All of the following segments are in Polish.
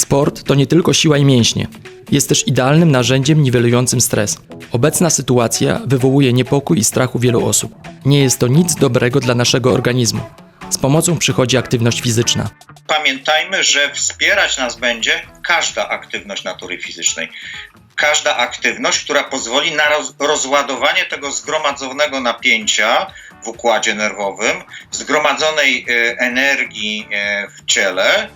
Sport to nie tylko siła i mięśnie. Jest też idealnym narzędziem niwelującym stres. Obecna sytuacja wywołuje niepokój i strach u wielu osób. Nie jest to nic dobrego dla naszego organizmu. Z pomocą przychodzi aktywność fizyczna. Pamiętajmy, że wspierać nas będzie każda aktywność natury fizycznej. Każda aktywność, która pozwoli na roz, rozładowanie tego zgromadzonego napięcia w układzie nerwowym, zgromadzonej e, energii e, w ciele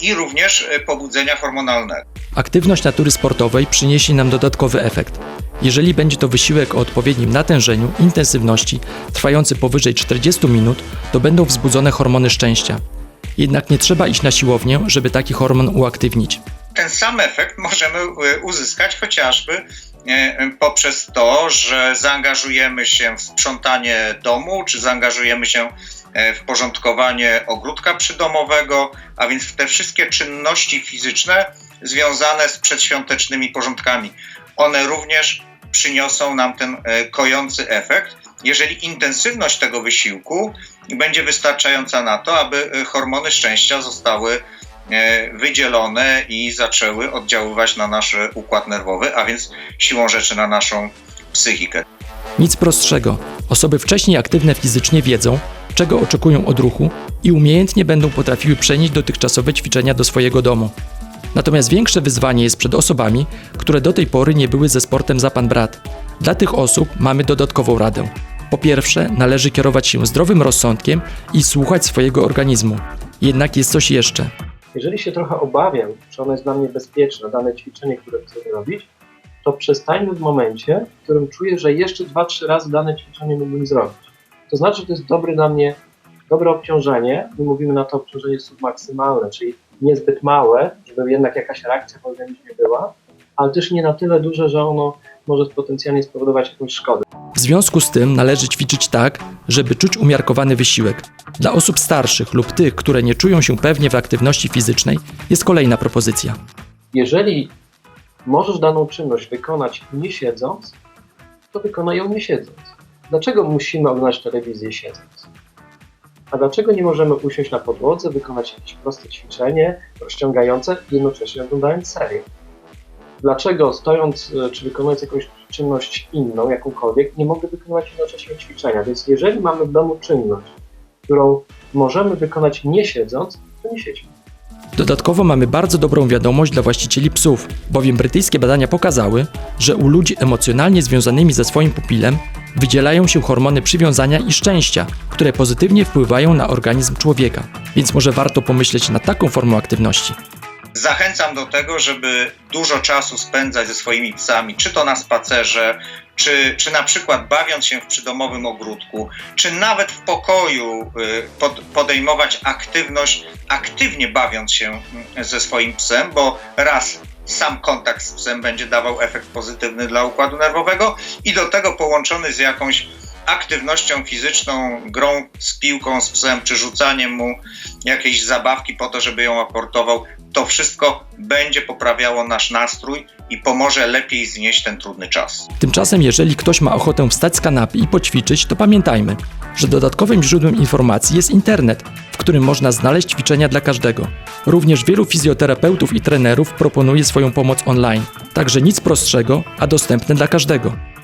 i również e, pobudzenia hormonalnego. Aktywność natury sportowej przyniesie nam dodatkowy efekt. Jeżeli będzie to wysiłek o odpowiednim natężeniu, intensywności, trwający powyżej 40 minut, to będą wzbudzone hormony szczęścia. Jednak nie trzeba iść na siłownię, żeby taki hormon uaktywnić. ten sam efekt możemy e, uzyskać chociażby e, poprzez to, że zaangażujemy się w sprzątanie domu, czy zaangażujemy się e, w porządkowanie ogródka przydomowego, a więc w te wszystkie czynności fizyczne związane z przedświątecznymi porządkami. One również przyniosą nam ten e, kojący efekt, jeżeli intensywność tego wysiłku będzie wystarczająca na to, aby e, hormony szczęścia zostały e, wydzielone i zaczęły oddziaływać na nasz układ nerwowy, a więc siłą rzeczy na naszą psychikę. Nic prostszego. Osoby wcześniej aktywne fizycznie wiedzą, czego oczekują od ruchu i umiejętnie będą potrafiły przenieść dotychczasowe ćwiczenia do swojego domu. Natomiast większe wyzwanie jest przed osobami, które do tej pory nie były ze sportem za pan brat. Dla tych osób mamy dodatkową radę. Po pierwsze, należy kierować się zdrowym rozsądkiem i słuchać swojego organizmu. Jednak jest coś jeszcze. Jeżeli się trochę obawiam, czy ono jest dla mnie bezpieczne, dane ćwiczenie, które chcę robić, to przestańmy w momencie, w którym czuję, że jeszcze 2-3 razy dane ćwiczenie mógłbym zrobić. To znaczy, że to jest dobre dla mnie, dobre obciążenie i mówimy na to obciążenie submaksymalne, czyli niezbyt małe, żeby jednak jakaś reakcja w organizmie była, ale też nie na tyle duże, że ono może potencjalnie spowodować jakąś szkodę. W związku z tym należy ćwiczyć tak, żeby czuć umiarkowany wysiłek. Dla osób starszych lub tych, które nie czują się pewnie w aktywności fizycznej, jest kolejna propozycja. Jeżeli możesz daną czynność wykonać nie siedząc, to wykonaj ją nie siedząc. Dlaczego musimy oglądać telewizję siedząc? A dlaczego nie możemy usiąść na podłodze, wykonać jakieś proste ćwiczenie rozciągające, jednocześnie oglądając serię? Dlaczego stojąc e, czy wykonując jakąś czynność inną, jakąkolwiek, nie mogę wykonywać jednocześnie ćwiczenia? Więc jeżeli mamy w domu czynność, którą możemy wykonać nie siedząc, to nie siedźmy. Dodatkowo mamy bardzo dobrą wiadomość dla właścicieli psów, bowiem brytyjskie badania pokazały, że u ludzi emocjonalnie związanymi ze swoim pupilem wydzielają się hormony przywiązania i szczęścia, które pozytywnie wpływają na organizm człowieka. Więc może warto pomyśleć nad taką formą aktywności. Zachęcam do tego, żeby dużo czasu spędzać ze swoimi psami, czy to na spacerze, czy, czy na przykład bawiąc się w przydomowym ogródku, czy nawet w pokoju y, pod, podejmować aktywność, aktywnie bawiąc się mm, ze swoim psem, bo raz sam kontakt z psem będzie dawał efekt pozytywny dla układu nerwowego i do tego połączony z jakąś aktywnością fizyczną, grą z piłką z psem, czy rzucaniem mu jakiejś zabawki po to, żeby ją aportował, to wszystko będzie poprawiało nasz nastrój i pomoże lepiej znieść ten trudny czas. Tymczasem, jeżeli ktoś ma ochotę wstać z kanapy i poćwiczyć, to pamiętajmy, że dodatkowym źródłem informacji jest internet, w którym można znaleźć ćwiczenia dla każdego. Również wielu fizjoterapeutów i trenerów proponuje swoją pomoc online, także nic prostszego, a dostępne dla każdego.